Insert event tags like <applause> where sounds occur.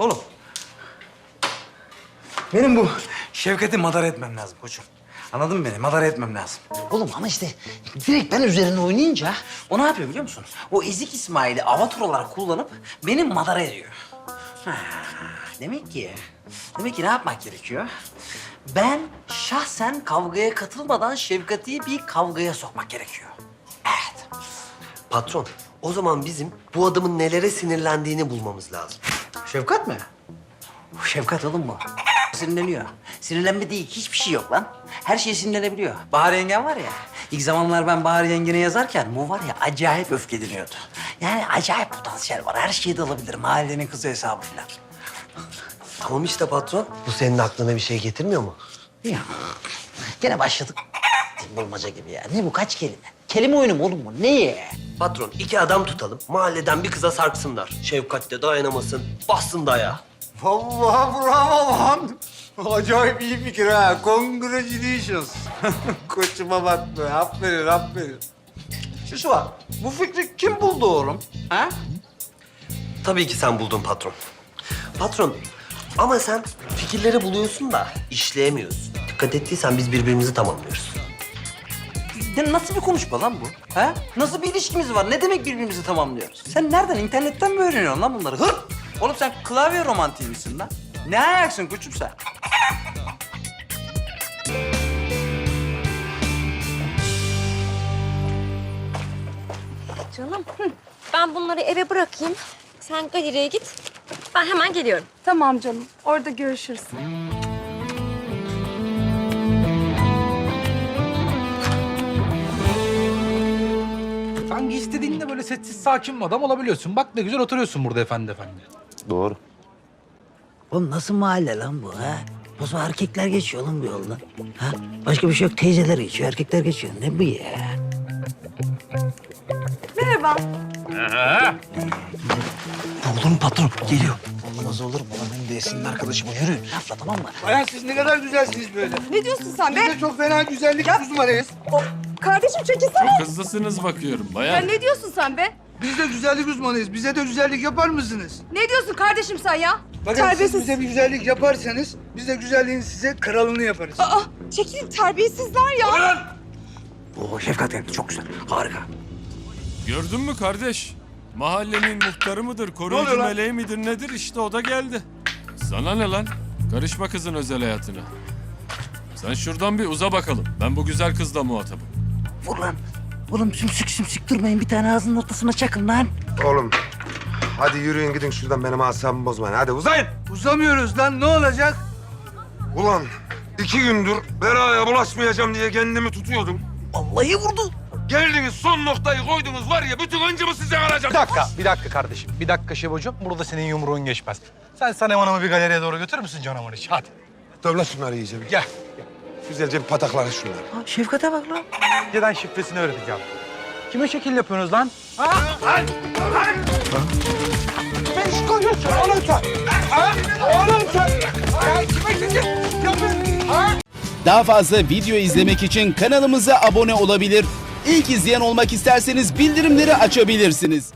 Oğlum. Benim bu Şevket'i madara etmem lazım koçum. Anladın mı beni? Madara etmem lazım. Oğlum ama işte direkt ben üzerine oynayınca o ne yapıyor biliyor musun? O ezik İsmail'i avatar olarak kullanıp beni madara ediyor. Ha, demek ki, demek ki ne yapmak gerekiyor? Ben şahsen kavgaya katılmadan Şevket'i bir kavgaya sokmak gerekiyor. Evet. Patron, o zaman bizim bu adamın nelere sinirlendiğini bulmamız lazım. Şefkat mi? Şefkat oğlum bu. Sinirleniyor. Sinirlenme değil, hiçbir şey yok lan. Her şeye sinirlenebiliyor. Bahar yengen var ya, ilk zamanlar ben Bahar yengene yazarken bu var ya acayip öfkeleniyordu. Yani acayip potansiyel var. Her şeyi de alabilir. Mahallenin kızı hesabı falan. Tamam işte patron. Bu senin aklına bir şey getirmiyor mu? Ya, gene başladık. Bulmaca gibi ya. Ne bu kaç kelime? Kelime oyunu mu oğlum bu? Ne? Patron, iki adam tutalım. Mahalleden bir kıza sarksınlar. Şefkat de dayanamasın. Bassın daya. Vallahi bravo lan. Acayip iyi fikir ha. Congratulations. <laughs> Koçuma bak be. Aferin, aferin. Şu var. Bu fikri kim buldu oğlum? Ha? Tabii ki sen buldun patron. Patron, ama sen fikirleri buluyorsun da işleyemiyorsun. Dikkat ettiysen biz birbirimizi tamamlıyoruz. Ya nasıl bir konuşma lan bu? Ha? Nasıl bir ilişkimiz var? Ne demek birbirimizi tamamlıyoruz? Sen nereden, internetten mi öğreniyorsun lan bunları? Hır! Oğlum sen klavye romantiği misin lan? Ne ayaksın koçum sen? Canım hı. ben bunları eve bırakayım. Sen galeriye git. Ben hemen geliyorum. Tamam canım. Orada görüşürüz. Böyle sessiz sakin bir adam olabiliyorsun. Bak ne güzel oturuyorsun burada efendi efendi. Doğru. Oğlum nasıl mahalle lan bu ha? O zaman erkekler geçiyor oğlum bu yoldan. Ha? Başka bir şey yok. Teyzeler geçiyor, erkekler geçiyor. Ne bu ya? Merhaba. Olur mu patron? Geliyor. Olmaz olur mu? Lan benim de Esin'in arkadaşım o. Yürü. Lafla tamam mı? Bayan siz ne kadar güzelsiniz böyle. Ne diyorsun sen Biz be? de çok fena güzellik uzmanıyız. O, kardeşim çekilsene. Hızlısınız bakıyorum Ya bayan. ne diyorsun sen be? Biz de güzellik uzmanıyız. Bize de güzellik yapar mısınız? Ne diyorsun kardeşim sen ya? Bakın siz Terbiyesiz. bize bir güzellik yaparsanız biz de güzelliğin size kralını yaparız. Aa, çekilin terbiyesizler ya. Oo Şefkat geldi. Çok güzel. Harika. Gördün mü kardeş? Mahallenin muhtarı mıdır, koruyucu lan? meleği midir nedir işte o da geldi. Sana ne lan? Karışma kızın özel hayatına. Sen şuradan bir uza bakalım. Ben bu güzel kızla muhatabım. Vur lan. Oğlum sümsük sümsük durmayın. Bir tane ağzının ortasına çakın lan. Oğlum hadi yürüyün gidin şuradan benim asabımı bozmayın. Hadi uzayın. Uzamıyoruz lan ne olacak? Ulan iki gündür belaya bulaşmayacağım diye kendimi tutuyordum. Vallahi vurdu. Geldiniz son noktayı koydunuz var ya bütün öncümü size alacağım. Bir dakika, bir dakika kardeşim. Bir dakika Şebocuğum. Burada senin yumruğun geçmez. Sen Sanem Hanım'ı bir galeriye doğru götürür müsün canımın içi? Hadi. Dövle şunları iyice bir. Gel. Güzelce bir patakları şunları. Ha, Şefkat'e bak lan. Önceden şifresini öğreteceğim. Kime şekil yapıyorsunuz lan? Daha fazla video izlemek için kanalımıza abone olabilir. İlk izleyen olmak isterseniz bildirimleri açabilirsiniz.